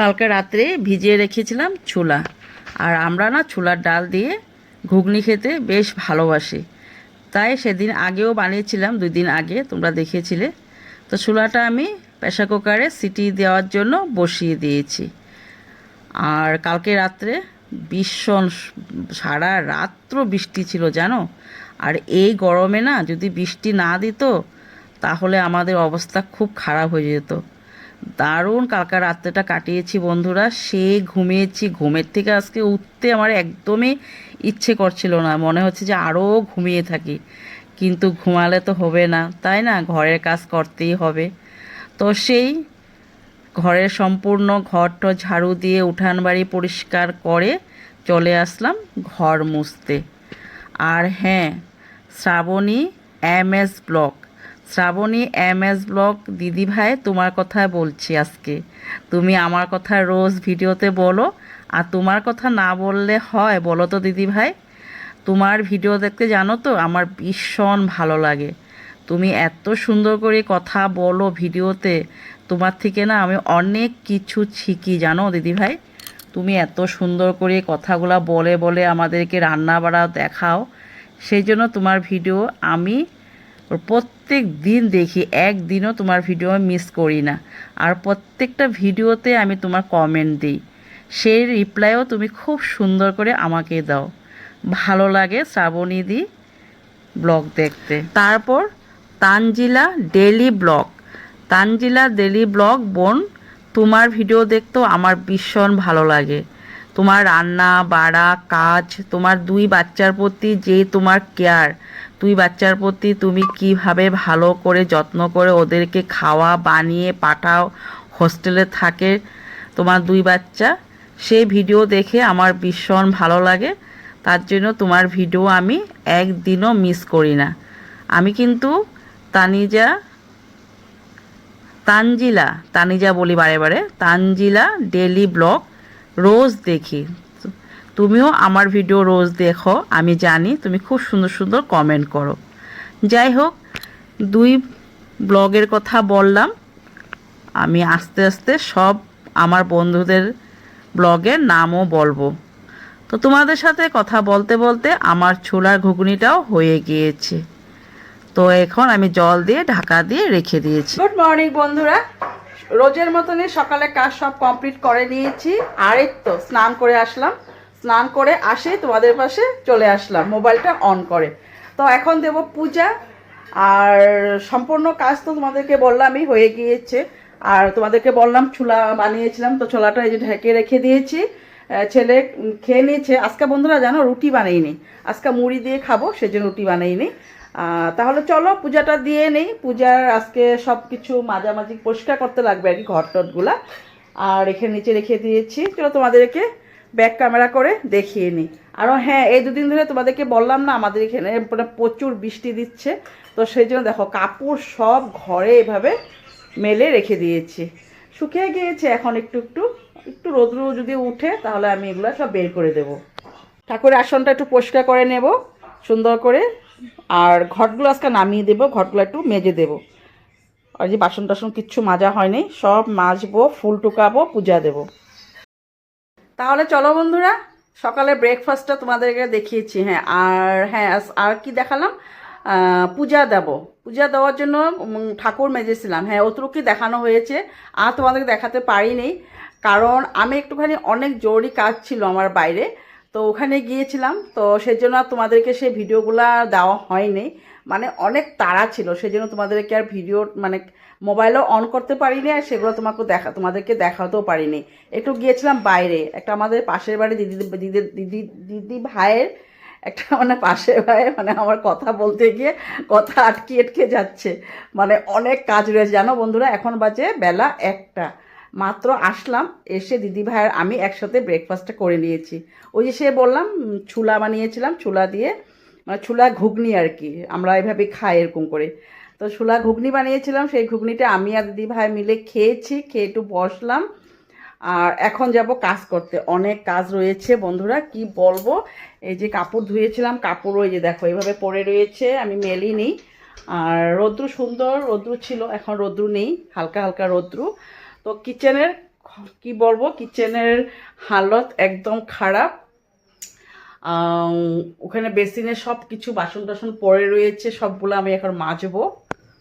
কালকে রাত্রে ভিজিয়ে রেখেছিলাম ছোলা আর আমরা না ছোলার ডাল দিয়ে ঘুগনি খেতে বেশ ভালোবাসি। তাই সেদিন আগেও বানিয়েছিলাম, দুই দিন আগে, তোমরা দেখেছিলে। তো ছোলাটা আমি প্রেশার কুকারে সিটি দেওয়ার জন্য বসিয়ে দিয়েছি। আর কালকে রাত্রে ভীষণ সারা রাত্র বৃষ্টি ছিল, জানো? আর এই গরমে না যদি বৃষ্টি না দিত, তাহলে আমাদের অবস্থা খুব খারাপ হয়ে যেত। দারুণ কালকা রাত্রেটা কাটিয়েছি বন্ধুরা। সে ঘুমিয়েছি, ঘুমের থেকে আজকে উঠতে আমার একদমই ইচ্ছে করছিল না। মনে হচ্ছে যে আরও ঘুমিয়ে থাকি। কিন্তু ঘুমালে তো হবে না, তাই না? ঘরের কাজ করতেই হবে। তো সেই ঘরের সম্পূর্ণ ঘরটা ঝাড়ু দিয়ে উঠান বাড়ি পরিষ্কার করে চলে আসলাম ঘর মুছতে। আর হ্যাঁ Srabani M S blog. Srabani M S blog দিদি ভাই তোমার কথা বলছি আজকে। তুমি আমার কথা রোজ ভিডিওতে বলো, আর তোমার কথা না বললে হয়, বলো তো দিদি ভাই তোমার ভিডিও দেখতে জানো তো, আমার ভীষণ ভালো লাগে। তুমি এত সুন্দর করে কথা বলো ভিডিওতে, তোমার থেকে না আমি অনেক কিছু শিখি, জানো দিদি ভাই তুমি এত সুন্দর করে কথাগুলো বলে বলে আমাদেরকে রান্না বাড়া দেখাও। সেই জন্য তোমার ভিডিও আমি প্রত্যেক দিন দেখি, একদিনও তোমার ভিডিও মিস করি না। আর প্রত্যেকটা ভিডিওতে আমি তোমার কমেন্ট দিই। সেই রিপ্লাইও তুমি খুব সুন্দর করে আমাকে দাও। ভালো লাগে শ্রাবণীদি ব্লগ দেখতে। তারপর Tanjila daily blog Tanjila daily blog বোন, তোমার ভিডিও দেখতেও আমার ভীষণ ভালো লাগে। তোমার রান্না, বাড়া, কাজ, তোমার দুই বাচ্চার প্রতি যে তোমার কেয়ার দুই বাচ্চার প্রতি তুমি কীভাবে ভালো করে, যত্ন করে ওদেরকে খাওয়া, বানিয়ে পাঠাও, হোস্টেলে থাকে তোমার দুই বাচ্চা, সেই ভিডিও দেখে আমার ভীষণ ভালো লাগে। তার জন্য তোমার ভিডিও আমি একদিনও মিস করি না। আমি কিন্তু তানিজা, তানজিলা, তানিজা বলি বারে বারে, তানজিলা ডেলি ব্লগ রোজ দেখি। তুমিও আমার ভিডিও রোজ দেখো, আমি জানি তুমি খুব সুন্দর সুন্দর কমেন্ট করো। যাই হোক, দুই ব্লগের কথা বললাম। আমি আস্তে আস্তে সব আমার বন্ধুদের ব্লগের নামও বলব। তো তোমাদের সাথে কথা বলতে বলতে আমার ছোলার ঘুগনিটাও হয়ে গিয়েছে। তো এখন আমি জল দিয়ে, ঢাকা দিয়ে রেখে দিয়েছি। গুড মর্নিং বন্ধুরা। রোজের মতনই সকালে কাজ সব কমপ্লিট করে নিয়েছি। আর এই তো, স্নান করে আসলাম। স্নান করে আসে, তোমাদের পাশে চলে আসলাম, মোবাইলটা অন করে। তো এখন দেব পূজা, আর সম্পূর্ণ কাজ তো তোমাদেরকে বললামই, হয়ে গিয়েছে। আর তোমাদেরকে বললাম ছোলা বানিয়েছিলাম, তো ছোলাটা এই যে ঢেকে রেখে দিয়েছি। ছেলে খেয়ে নিয়েছে। আজকে বন্ধুরা জানো, রুটি বানাইনি। আজকে মুড়ি দিয়ে খাব, সেজন্য রুটি বানাইনি। তাহলে চলো, পূজাটা দিয়ে নেই। পূজার আজকে সব কিছু মাঝামাঝি পরিষ্কার করতে লাগবে আর কি ঘর টটগুলা আর এখানে নিচে রেখে দিয়েছি। চলো তোমাদেরকে ব্যাক ক্যামেরা করে দেখিয়ে নিই। আরও হ্যাঁ এই দুদিন ধরে তোমাদেরকে বললাম না, আমাদের এখানে প্রচুর বৃষ্টি দিচ্ছে। তো সেই জন্য দেখো, কাপড় সব ঘরে এভাবে মেলে রেখে দিয়েছি। শুকিয়ে গিয়েছে, এখন একটু একটু একটু রোদ্র যদি উঠে, তাহলে আমি এগুলো সব বের করে দেব। ঠাকুরের আসনটা একটু পরিষ্কার করে নেব, সুন্দর করে। আর ঘটগুলো আজকে নামিয়ে দেবো, ঘটগুলো একটু মেজে দেবো। আর যে বাসন টাসন কিচ্ছু মাজা হয়নি, সব মাজবো, ফুল টুকাবো, পূজা দেবো। তাহলে চলো বন্ধুরা সকালে ব্রেকফাস্টটা তোমাদেরকে দেখিয়েছি হ্যাঁ। আর হ্যাঁ আর কি দেখালাম? পূজা দেব। পূজা দেওয়ার জন্য ঠাকুর মেজেছিলাম। হ্যাঁ অতটুকুই দেখানো হয়েছে, আর তোমাদেরকে দেখাতে পারিনি। কারণ আমি একটুখানি অনেক জরুরি কাজ ছিল আমার বাইরে। তো ওখানে গিয়েছিলাম, তো সেজন্য তোমাদেরকে সেই ভিডিওগুলো দেওয়া হয়নি। মানে অনেক তাড়া ছিল, সেজন্য তোমাদেরকে আর ভিডিও মানে মোবাইলও অন করতে পারিনি আর সেগুলো তোমাকে দেখা, তোমাদেরকে দেখাতেও পারিনি। একটু গিয়েছিলাম বাইরে, একটা আমাদের পাশের বাড়ি দিদি দিদি দিদি দিদি ভাইয়ের, একটা মানে পাশের ভাই মানে আমার কথা বলতে গিয়ে কথা আটকে আটকে যাচ্ছে। মানে অনেক কাজ রয়েছে। জানো বন্ধুরা, এখন বাজে বেলা একটা। মাত্র আসলাম, এসে দিদি ভাইয়ের আমি একসাথে ব্রেকফাস্টটা করে নিয়েছি। ওই যে সে বললাম ছুলা বানিয়েছিলাম ছুলা দিয়ে মানে ছুলা ঘুগনি আর কি, আমরা এভাবে খাই এরকম করে। তো ছোলা ঘুগনি বানিয়েছিলাম, সেই ঘুগনিটা আমি আর দিদি ভাই মিলে খেয়েছি, খেয়ে একটু বসলাম। আর এখন যাব কাজ করতে, অনেক কাজ রয়েছে বন্ধুরা, কি বলব? এই যে কাপড় ধুয়েছিলাম, কাপড় ওই যে দেখো এইভাবে পরে রয়েছে, আমি মেলিনি আর রৌদ্রু সুন্দর, রৌদ্রু ছিল, এখন রৌদ্রু নেই, হালকা হালকা রৌদ্রু। তো কিচেনের কি বলব কিচেনের হালত একদম খারাপ। ওখানে বেসিনে সব কিছু বাসন টাসন পড়ে রয়েছে, সবগুলো আমি এখন মাজবো।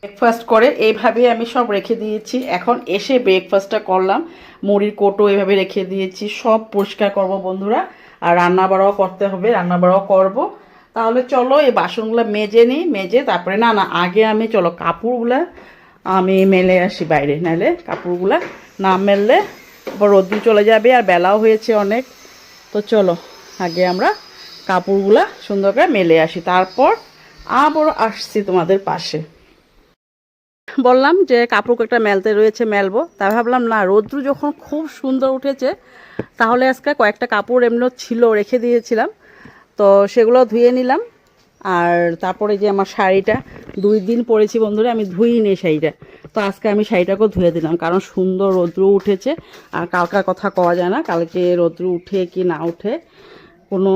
ব্রেকফাস্ট করে এইভাবে আমি সব রেখে দিয়েছি। এখন এসে ব্রেকফাস্টটা করলাম। মুড়ির কোটো এভাবে রেখে দিয়েছি। সব পরিষ্কার করব বন্ধুরা। আর রান্না বাড়াও করতে হবে রান্না বাড়াও করব। তাহলে চলো, এই বাসনগুলো মেজে নিই, মেজে তারপরে না না, আগে আমি, চলো, কাপড়গুলা আমি মেলে আসি বাইরে, নাহলে কাপড়গুলা না মেললে রোদ্দু চলে যাবে আর বেলাও হয়েছে অনেক। তো চলো, আগে আমরা কাপড়গুলা সুন্দর করে মেলে আসি, তারপর আবার আসছি তোমাদের পাশে। বললাম যে কাপড় একটা মেলতে রয়েছে, মেলবো। তা ভাবলাম, না রৌদ্র যখন খুব সুন্দর উঠেছে, তাহলে আজকে কয়েকটা কাপড় এমনি ছিল, রেখে দিয়েছিলাম। তো সেগুলো ধুয়ে নিলাম। আর তারপরে যে আমার শাড়িটা, দুই দিন পরেছি বন্ধুরা, আমি ধুই ধুইনি শাড়িটা। তো আজকে আমি শাড়িটাকেও ধুয়ে দিলাম, কারণ সুন্দর রৌদ্র উঠেছে। আর কালকার কথা কওয়া যায় না, কালকে রৌদ্র উঠে কি না উঠে, কোনো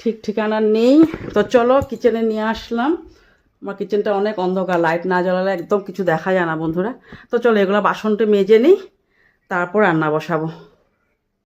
ঠিক ঠিকানা নেই। তো চলো কিচেনে নিয়ে আসলাম। আমার কিচেনটা অনেক অন্ধকার লাইট না জ্বালালে একদম কিছু দেখা যায় না বন্ধুরা। তো চলো এগুলো বাসনটা মেজে নিই, তারপর রান্না বসাবো।